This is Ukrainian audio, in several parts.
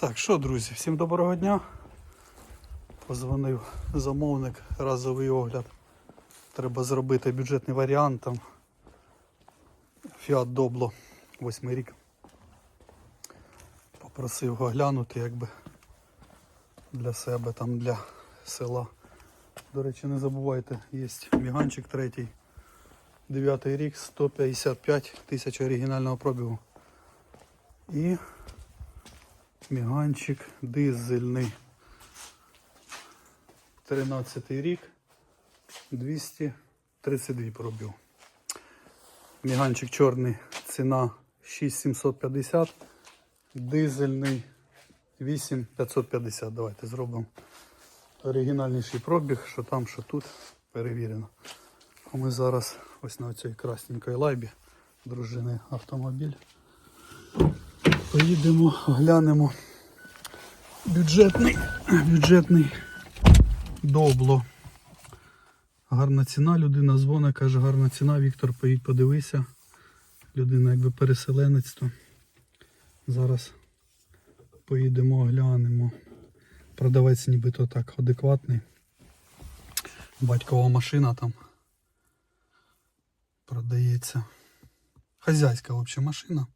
Так, що, друзі, всім доброго дня. Позвонив замовник, разовий огляд. Треба зробити бюджетний варіант там. Fiat Doblo, восьмий рік. Попросив оглянути якби для себе, там для села. До речі, не забувайте, є міганчик третій. Дев'ятий рік, 155 тисяч оригінального пробігу. І Міганчик дизельний. 13 рік. 232 пробіг. Міганчик чорний, ціна 6750. Дизельний 8550. Давайте зробимо оригінальніший пробіг, що там, що тут. Перевірено. А ми зараз ось на цій красненькій лайбі дружини автомобіль. Поїдемо, глянемо. Бюджетний, бюджетний добло. Гарна ціна, людина дзвонить, каже, гарна ціна, Віктор, поїдь подивися. Людина якби переселенець, то зараз поїдемо, глянемо. Продавець нібито так адекватний. Батькова машина там продається. Хазяйська взагалі машина.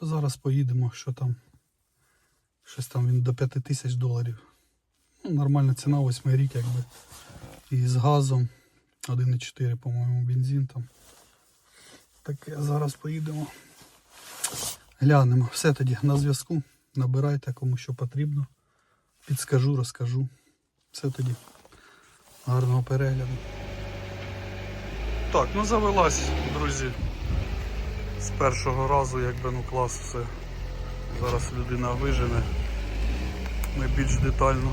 То зараз поїдемо, що там. Щось там він до 5 тисяч доларів. Ну, нормальна ціна, 8 рік, якби. І з газом 1,4, по-моєму, бензин там. Таке зараз поїдемо. Глянемо. Все тоді на зв'язку. Набирайте кому що потрібно. Підскажу, розкажу. Все тоді. Гарного перегляду. Так, ну завелась, друзі. З першого разу, якби ну клас все. Зараз людина вижене. Ми більш детально.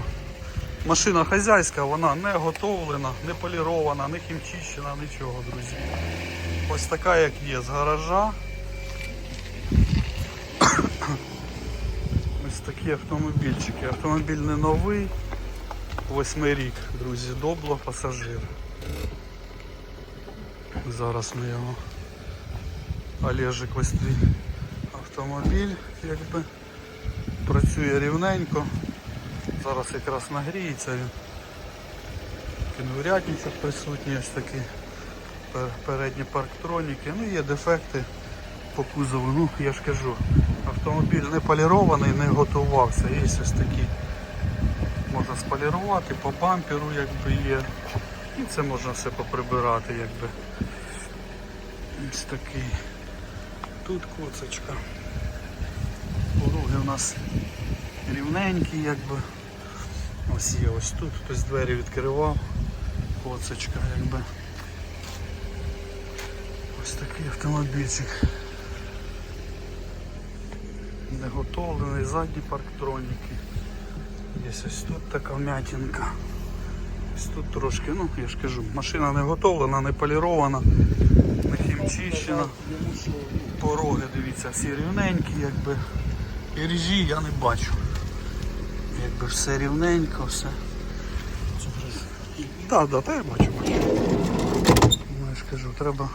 Машина хазяйська, вона не готовлена, не полірована, не хімчищена, нічого, друзі. Ось така, як є, з гаража. Ось такі автомобільчики. Автомобіль не новий. Восьмий рік, друзі, добло, пасажир. Зараз ми його Олежик ось твій автомобіль, якби працює рівненько. Зараз якраз нагріється він. Кінварятничок присутній ось. Пер- Передні парктроніки. Ну є дефекти по кузову. Ну я ж кажу, автомобіль не полірований, не готувався. Є ось такі. Можна сполірувати, по бамперу якби є. І це можна все поприбирати якби. Ось такий. Тут коцочка. Пороги у нас рівненькі, якби. Ось є ось тут, хтось двері відкривав. Коцочка, якби. Ось такий автомобільчик. Неготовлений, задні парктроніки. Є ось тут така вмятинка. Ось тут трошки, ну я ж кажу, машина не готовлена, не полірована, не хімчищена. Пороги, дивіться, всі рівненькі, якби. Ріжі я не бачу. Якби все рівненько, все. Так, так, та я бачу, бачу. Ну, я ж кажу, треба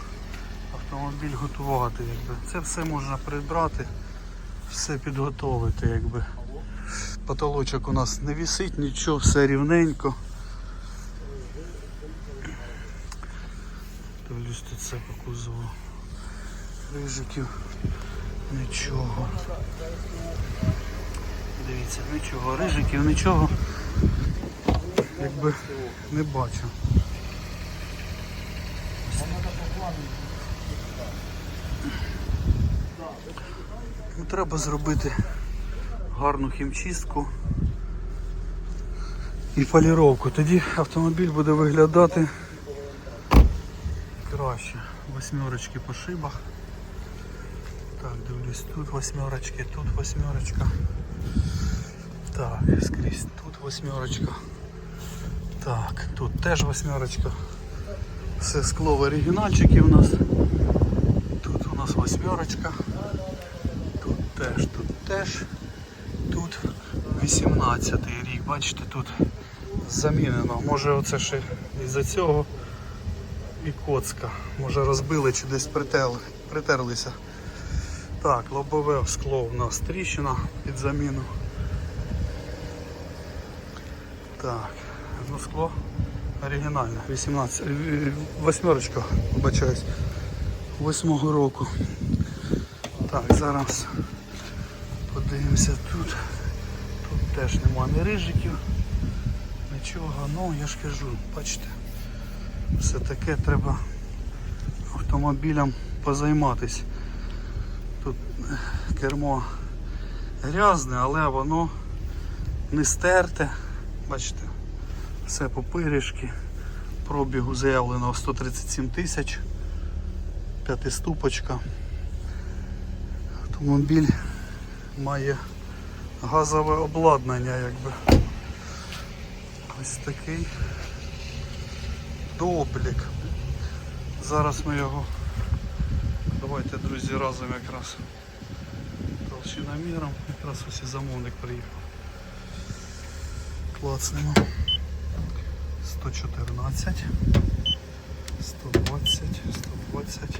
автомобіль готувати, якби. Це все можна прибрати, все підготовити, якби. Потолочок у нас не висить, нічого, все рівненько. Дивлюсь тут все по кузову. Рижиків. Нічого. Дивіться, нічого. Рижиків, нічого. Якби не бачу. Ну, треба зробити гарну хімчистку і поліровку. Тоді автомобіль буде виглядати краще. Восьмерочки по шибах. Так, дивлюсь, тут восьмерочки, тут восьмерочка. Так, скрізь тут восьмерочка. Так, тут теж восьмерочка. Все скло в оригінальчики у нас. Тут у нас восьмерочка. Тут теж, тут теж. Тут 18 рік. Бачите, тут замінено. Може оце ще із-за цього і коцка. Може розбили чи десь притерли, притерлися. Так, лобове скло у нас тріщина під заміну. Так, ну скло оригінальне, 18, е, восьмерочка, вибачаюсь, восьмого року. Так, зараз подивимося тут. Тут теж нема ні рижиків, нічого, ну я ж кажу, бачите, все таке треба автомобілям позайматись. Тут кермо грязне, але воно не стерте. Бачите, все попирішки. Пробігу заявлено 137 тисяч. П'ятиступочка. Автомобіль має газове обладнання, якби. Ось такий доблік. Зараз ми його. Давайте, друзі, разом якраз толщиноміром. Якраз ось і замовник приїхав. Клацнемо. 114, 120, 120.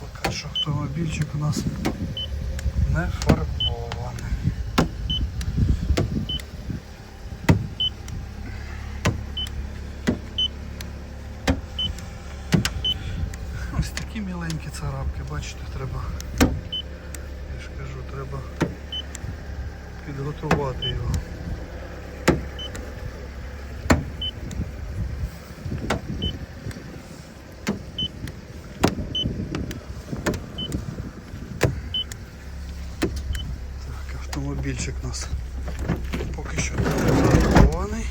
Поки що автомобільчик у нас не фарбований. Ось такі міленькі царапки, бачите, треба. Я ж кажу, треба підготувати його. Так, автомобільчик у нас поки що не фарбований.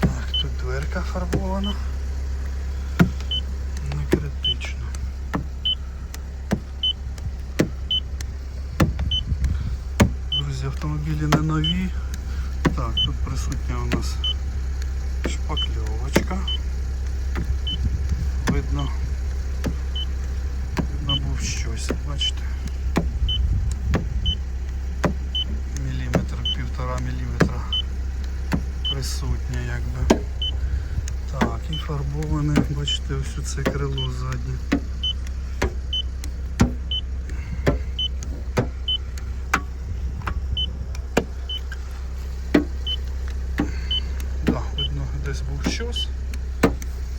Так, тут дверка фарбована. Не критично. Друзі, автомобілі не нові. Так, тут присутня у нас шпакльовочка. Видно, видно був щось, бачите. Міліметр, півтора міліметра присутня якби. Так, і фарбоване, бачите, ось це крило заднє. Да, видно, десь був щось.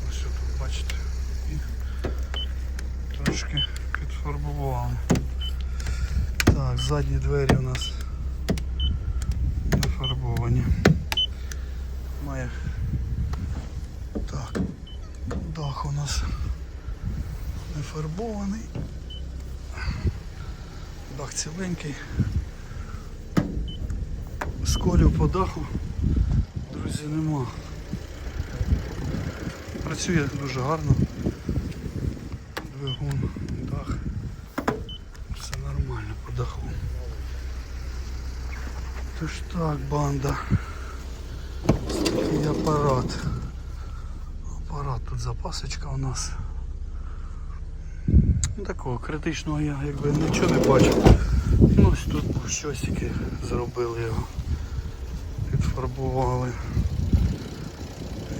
Ось що тут, бачите. І трошки підфарбували. Так, задні двері у нас не фарбовані. Має так, дах у нас не фарбований. Дах ціленький. Сколів по даху, друзі, нема. Працює дуже гарно. Двигун, по даху. Тож так, банда. Такий апарат. Апарат тут запасочка у нас. Ну, Такого критичного я якби нічого не бачу. Ну ось тут щось зробили його. Підфарбували.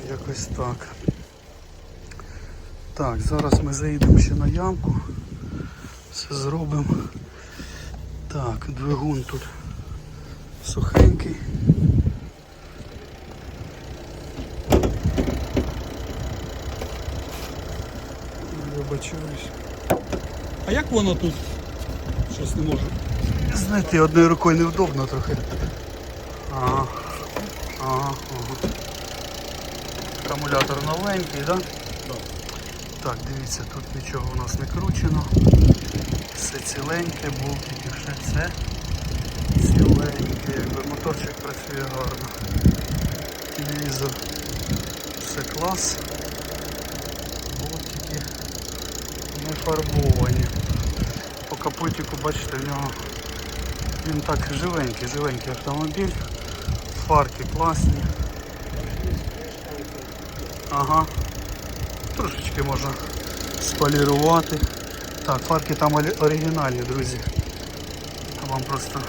Якось так. Так, зараз ми заїдемо ще на ямку. Все зробимо. Так, двигун тут сухенький. Вибачаюсь. А як воно тут? Щось не можу. Знаєте, одною рукою невдобно трохи. Ага. Ага, ага. Акумулятор новенький, да? Да. Так, дивіться, тут нічого у нас не кручено. Все ціленьке, болтики, це ціленьке, якби моторчик працює гарно. Телевізор все клас. Болтики не фарбовані. По капотику, бачите, в нього він так живенький, живенький автомобіль. Фарки класні. Ага. Трошечки можна сполірувати. Так, фарки там оригінальні, друзі. Вам просто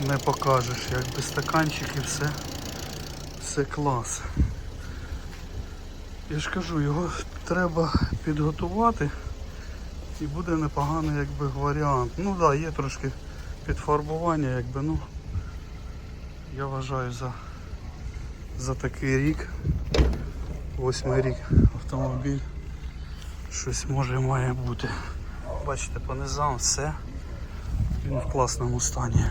не покажеш, як без стаканчиків все, все клас. Я ж кажу, його треба підготувати і буде непоганий якби варіант. Ну так, да, є трошки підфарбування, якби, ну Я вважаю за, за такий рік, восьмий рік автомобіль, щось може має бути. Бачите, по низам все. Він в класному стані.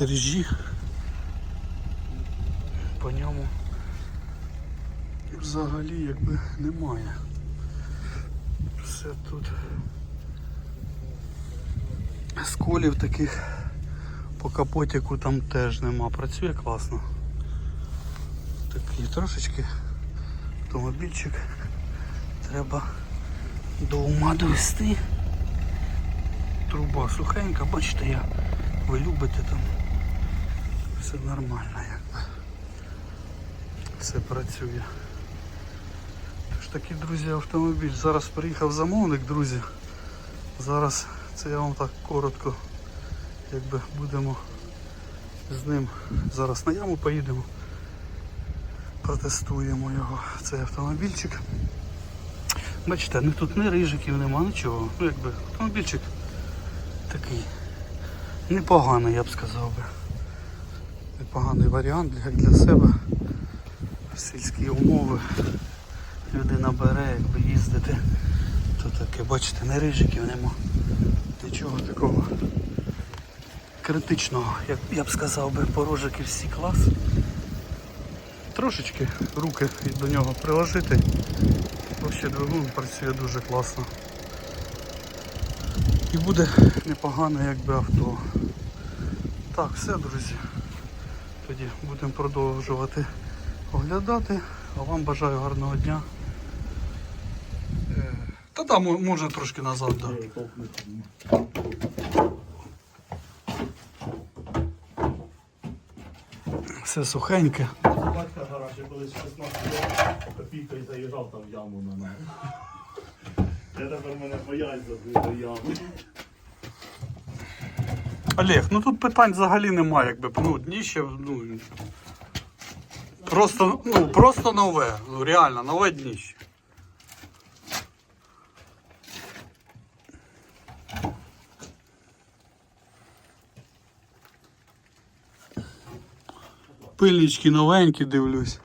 Режі по ньому взагалі якби немає. Все тут сколів таких по капотіку там теж нема. Працює класно. Такий трошечки автомобільчик треба до ума довести. Труба сухенька, бачите, я, ви любите там. Все нормально якби. Все працює. Тож такий, друзі, автомобіль. Зараз приїхав замовник, друзі. Зараз це я вам так коротко, якби будемо з ним зараз на яму поїдемо. Протестуємо його, цей автомобільчик. Бачите, ні тут ні рижиків нема, нічого. Ну якби автомобільчик такий непоганий, я б сказав би. Непоганий варіант як для себе. Сільські умови. Людина бере, якби їздити. То таке, бачите, не рижиків нема. Нічого такого критичного, як я б сказав би, порожики всі клас. Трошечки руки до нього приложити. Взагалі двигун працює дуже класно. І буде непогане якби авто. Так, все, друзі. Тоді будемо продовжувати оглядати. А вам бажаю гарного дня. Е, Та да, можна трошки назад. Да. Все сухеньке. Батька гараж, я колись 16 років копійкою заїжджав там в яму на мене. Я тепер мене боять забити яму. Олег, ну тут питань взагалі немає, якби ну, дніще, ну. Просто, ну, просто нове. Ну реально, нове дніще. Пильнички новенькі, дивлюсь.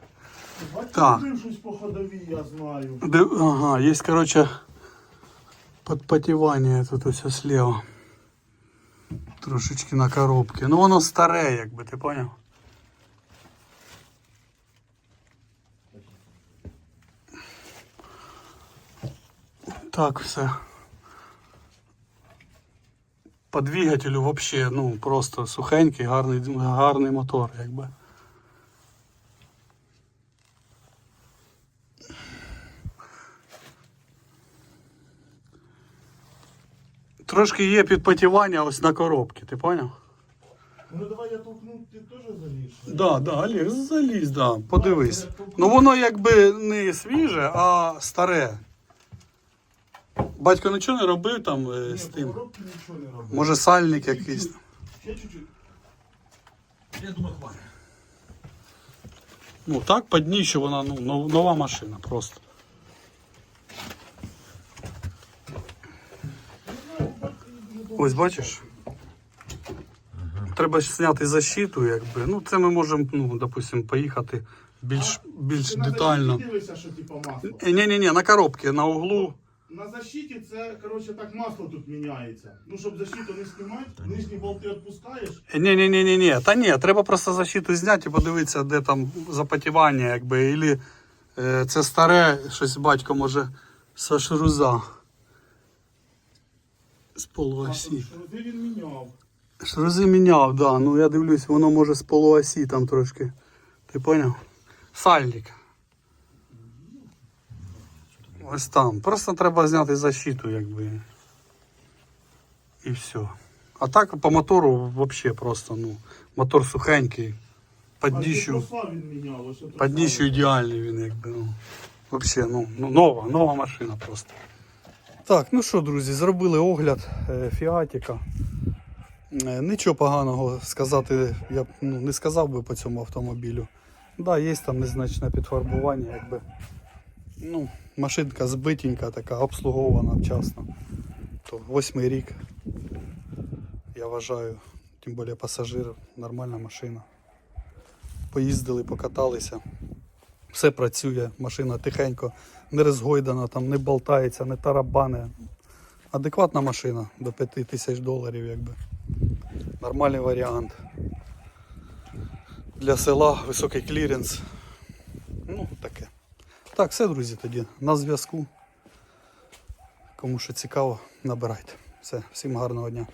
Так. щось по ходовій, я знаю. Див- Ага, есть, короче, подпотевание тут ось слева. Трошечки на коробці. Ну воно старе, якби, ти поняв? Так, все. По двигателю вообще, ну, просто сухенький, гарний, гарний мотор, якби. Трошки є підпотівання ось на коробці, ти поняв? Ну давай я толкну, ти теж заліз. Да, да, Олег, залізь, да, подивись. Ну воно якби не свіже, а старе. Батько нічого не робив там е, Ні, з тим. коробці нічого не робив. Може сальник якийсь. Ще чуть-чуть. Я думаю, хватить. Ну так, по дніщу вона ну, нов- нова машина просто. Ось бачиш? Треба ж зняти защиту, якби. Ну це ми можемо, ну, допустим, поїхати більш, більш Ти детально. що типа масло. Ні, ні, ні, на коробці, на углу. На защиті це, коротше, так масло тут міняється. Ну, щоб защиту не знімати, нижні болти відпускаєш. Ні, ні, ні, ні, ні. Та ні, треба просто защиту зняти і подивитися, де там запотівання, якби. Ілі е, це старе, щось батько може со шруза. З полуосі. Де він міняв? Шрузи міняв, да. Ну я дивлюсь, воно може з полуосі там трошки. Ти поняв? Сальник. Ось там. Просто треба зняти защиту, якби. І все. А так по мотору взагалі просто, ну, мотор сухенький. Під А дніщу, під дніщу ідеальний він, якби. Ну. Взагалі, ну, ну, нова, нова машина просто. Так, ну що, друзі, зробили огляд е, Фіатіка. Е, Нічого поганого сказати я б ну, не сказав би по цьому автомобілю. Да, є там незначне підфарбування, якби. Ну, машинка збитенька, така, обслугована вчасно. То восьмий рік, я вважаю, тим більше пасажир, нормальна машина. Поїздили, покаталися. Все працює, машина тихенько, не розгойдана, там, не болтається, не тарабане. Адекватна машина до 5 тисяч доларів, якби. Нормальний варіант. Для села високий кліренс. Ну, таке. Так, все, друзі, тоді на зв'язку. Кому що цікаво, набирайте. Все, всім гарного дня.